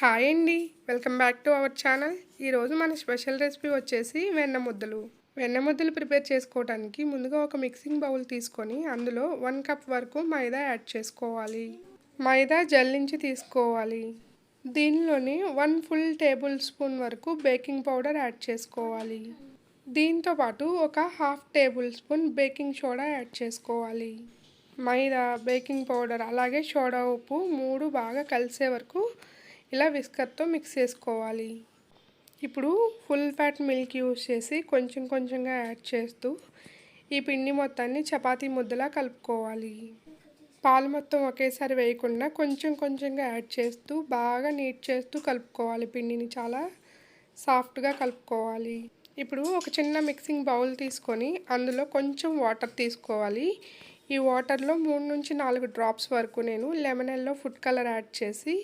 Hi అండి. Welcome back to our channel. ఈరోజు మన స్పెషల్ రెసిపీ వచ్చేసి వెన్న ముద్దలు. వెన్న ముద్దలు ప్రిపేర్ చేసుకోవడానికి ముందుగా ఒక మిక్సింగ్ బౌల్ తీసుకొని అందులో వన్ కప్ వరకు మైదా యాడ్ చేసుకోవాలి. మైదా జల్లించి తీసుకోవాలి. దీనిలోని వన్ ఫుల్ టేబుల్ స్పూన్ వరకు బేకింగ్ పౌడర్ యాడ్ చేసుకోవాలి. దీంతో పాటు ఒక half tablespoon baking soda add చేసుకోవాలి. మైదా బేకింగ్ పౌడర్ అలాగే సోడా ఉప్పు మూడు బాగా కలిసే వరకు ఇలా విస్కర్తో మిక్స్ చేసుకోవాలి. ఇప్పుడు ఫుల్ ఫ్యాట్ మిల్క్ యూస్ చేసి కొంచెం కొంచెంగా యాడ్ చేస్తూ ఈ పిండి మొత్తాన్ని చపాతీ ముద్దలా కలుపుకోవాలి. పాలు మొత్తం ఒకేసారి వేయకుండా కొంచెం కొంచెంగా యాడ్ చేస్తూ బాగా నీట్ చేస్తూ కలుపుకోవాలి. పిండిని చాలా సాఫ్ట్గా కలుపుకోవాలి. ఇప్పుడు ఒక చిన్న మిక్సింగ్ బౌల్ తీసుకొని అందులో కొంచెం వాటర్ తీసుకోవాలి. ఈ వాటర్లో మూడు నుంచి నాలుగు డ్రాప్స్ వరకు నేను lemon yellow food colour add చేసి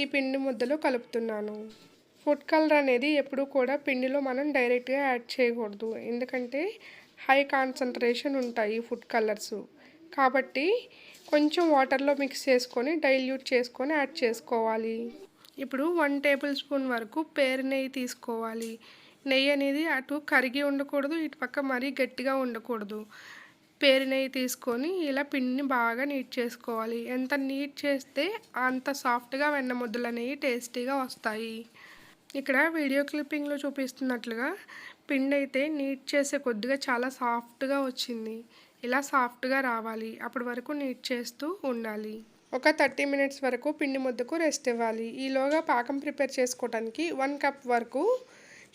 ఈ పిండి ముద్దలో కలుపుతున్నాను. ఫుడ్ కలర్ అనేది ఎప్పుడూ కూడా పిండిలో మనం డైరెక్ట్గా యాడ్ చేయకూడదు. ఎందుకంటే హై కాన్సన్ట్రేషన్ ఉంటాయి ఫుడ్ కలర్స్. కాబట్టి కొంచెం వాటర్లో మిక్స్ చేసుకొని డైల్యూట్ చేసుకొని యాడ్ చేసుకోవాలి. ఇప్పుడు వన్ టేబుల్ స్పూన్ వరకు పేరు నెయ్యి తీసుకోవాలి. నెయ్యి అనేది అటు కరిగి ఉండకూడదు ఇటు పక్క మరీ గట్టిగా ఉండకూడదు. పేరు నెయ్యి తీసుకొని ఇలా పిండిని బాగా నీట్ చేసుకోవాలి. ఎంత నీట్ చేస్తే అంత సాఫ్ట్గా వెన్న ముద్దలు అనేవి టేస్టీగా వస్తాయి. ఇక్కడ వీడియో క్లిప్పింగ్లో చూపిస్తున్నట్లుగా పిండి అయితే నీట్ చేసే కొద్దిగా చాలా సాఫ్ట్గా వచ్చింది. ఇలా సాఫ్ట్గా రావాలి. అప్పటి వరకు నీట్ చేస్తూ ఉండాలి. ఒక థర్టీ మినిట్స్ వరకు పిండి ముద్దకు రెస్ట్ ఇవ్వాలి. ఈలోగా పాకం ప్రిపేర్ చేసుకోవడానికి వన్ కప్ వరకు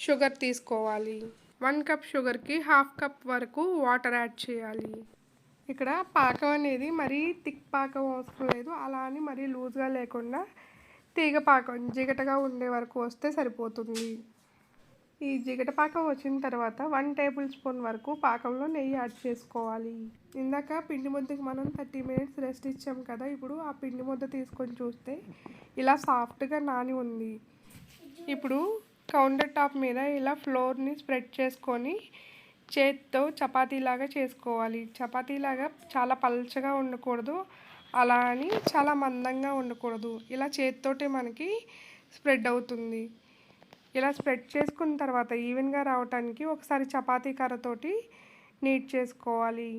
షుగర్ తీసుకోవాలి. వన్ కప్ షుగర్కి హాఫ్ కప్ వరకు వాటర్ యాడ్ చేయాలి. ఇక్కడ పాకం అనేది మరీ థిక్ పాకం అవసరం లేదు. అలా అని మరీ లూజ్గా లేకుండా తీగ పాకం జిగటగా ఉండే వరకు వస్తే సరిపోతుంది. ఈ జిగట పాకం వచ్చిన తర్వాత వన్ టేబుల్ స్పూన్ వరకు పాకంలో నెయ్యి యాడ్ చేసుకోవాలి. ఇందాక పిండి ముద్దకి మనం థర్టీ మినిట్స్ రెస్ట్ ఇచ్చాం కదా ఇప్పుడు ఆ పిండి ముద్ద తీసుకొని చూస్తే ఇలా సాఫ్ట్గా నాని ఉంది. ఇప్పుడు కౌంటర్ టాప్ మీద ఇలా ఫ్లోర్ని స్ప్రెడ్ చేసుకొని చేత్తో చపాతీలాగా చేసుకోవాలి. చపాతీలాగా చాలా పల్చగా ఉండకూడదు. అలా అని చాలా మందంగా ఉండకూడదు. ఇలా చేతితోటి మనకి స్ప్రెడ్ అవుతుంది. ఇలా స్ప్రెడ్ చేసుకున్న తర్వాత ఈవెన్గా రావటానికి ఒకసారి చపాతీ కర్రతోటి నీట్ చేసుకోవాలి.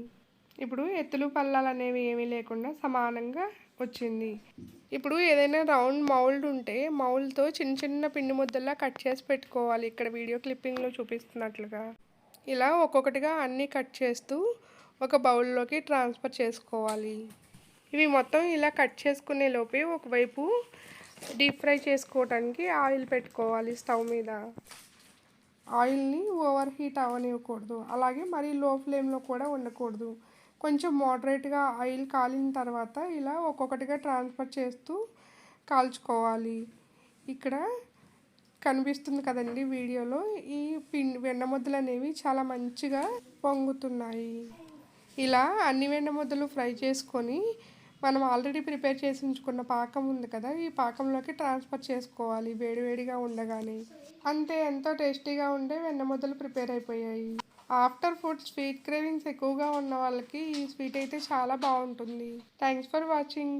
ఇప్పుడు ఎత్తులు పల్లాలు అనేవి ఏమీ లేకుండా సమానంగా వచ్చింది. ఇప్పుడు ఏదైనా రౌండ్ మౌల్డ్ ఉంటే మౌల్డ్తో చిన్న చిన్న పిండి ముద్దల్లా కట్ చేసి పెట్టుకోవాలి. ఇక్కడ వీడియో క్లిప్పింగ్లో చూపిస్తున్నట్లుగా. ఇలా ఒక్కొక్కటిగా అన్నీ కట్ చేస్తూ ఒక బౌల్లోకి ట్రాన్స్ఫర్ చేసుకోవాలి. ఇవి మొత్తం ఇలా కట్ చేసుకునే లోపే ఒకవైపు డీప్ ఫ్రై చేసుకోవడానికి ఆయిల్ పెట్టుకోవాలి స్టవ్ మీద. ఆయిల్ని ఓవర్ హీట్ అవ్వనివ్వకూడదు. అలాగే మరీ లో ఫ్లేమ్లో కూడా ఉండకూడదు కొంచెం మోడరేట్గా ఆయిల్ కాలిన తర్వాత ఇలా ఒక్కొక్కటిగా ట్రాన్స్ఫర్ చేస్తూ కాల్చుకోవాలి. ఇక్కడ కనిపిస్తుంది కదండి వీడియోలో ఈ పిండి వెన్న ముద్దలు అనేవి చాలా మంచిగా పొంగుతున్నాయి. ఇలా అన్ని వెన్న ముద్దలు ఫ్రై చేసుకొని మనం ఆల్రెడీ ప్రిపేర్ చేసి ఉంచుకున్న పాకం ఉంది కదా ఈ పాకంలోకి ట్రాన్స్ఫర్ చేసుకోవాలి వేడివేడిగా ఉండగానే. అంతే ఎంతో టేస్టీగా ఉండే వెన్నముద్దలు ప్రిపేర్ అయిపోయాయి. ఆఫ్టర్ ఫుడ్ స్వీట్ క్రేవింగ్స్ ఎక్కువగా ఉన్న వాళ్ళకి ఈ స్వీట్ అయితే చాలా బాగుంటుంది. Thanks for watching